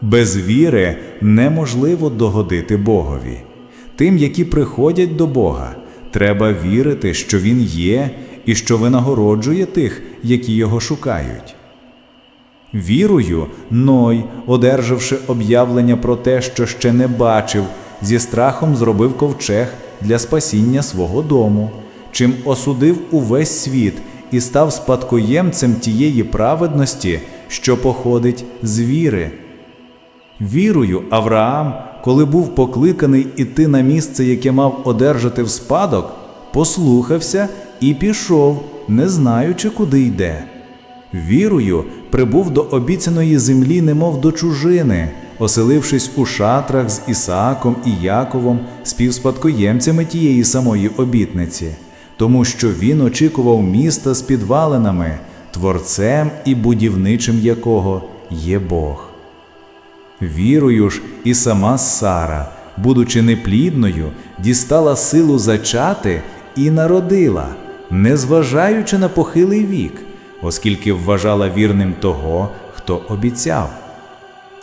Без віри неможливо догодити Богові. Тим, які приходять до Бога, треба вірити, що Він є і що винагороджує тих, які його шукають. Вірою, Ной, одержавши об'явлення про те, що ще не бачив, зі страхом зробив ковчег для спасіння свого дому, чим осудив увесь світ і став спадкоємцем тієї праведності, що походить з віри. Вірою Авраам, коли був покликаний іти на місце, яке мав одержати в спадок, послухався і пішов, не знаючи, куди йде. Вірою прибув до обіцяної землі, немов до чужини, оселившись у шатрах з Ісааком і Яковом, співспадкоємцями тієї самої обітниці, тому що він очікував міста з підвалинами, творцем і будівничим якого є Бог. Вірою ж і сама Сара, будучи неплідною, дістала силу зачати і народила, незважаючи на похилий вік, оскільки вважала вірним того, хто обіцяв.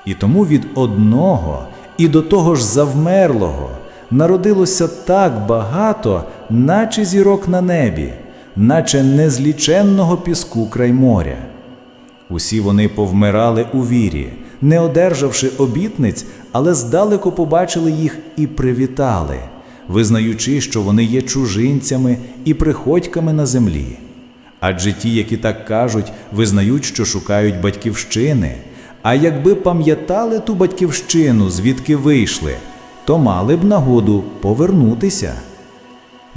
І тому від одного і до того ж завмерлого народилося так багато, наче зірок на небі, наче незліченного піску край моря. Усі вони повмирали у вірі, не одержавши обітниць, але здалеку побачили їх і привітали, визнаючи, що вони є чужинцями і приходьками на землі. Адже ті, які так кажуть, визнають, що шукають батьківщини, а якби пам'ятали ту батьківщину, звідки вийшли, то мали б нагоду повернутися.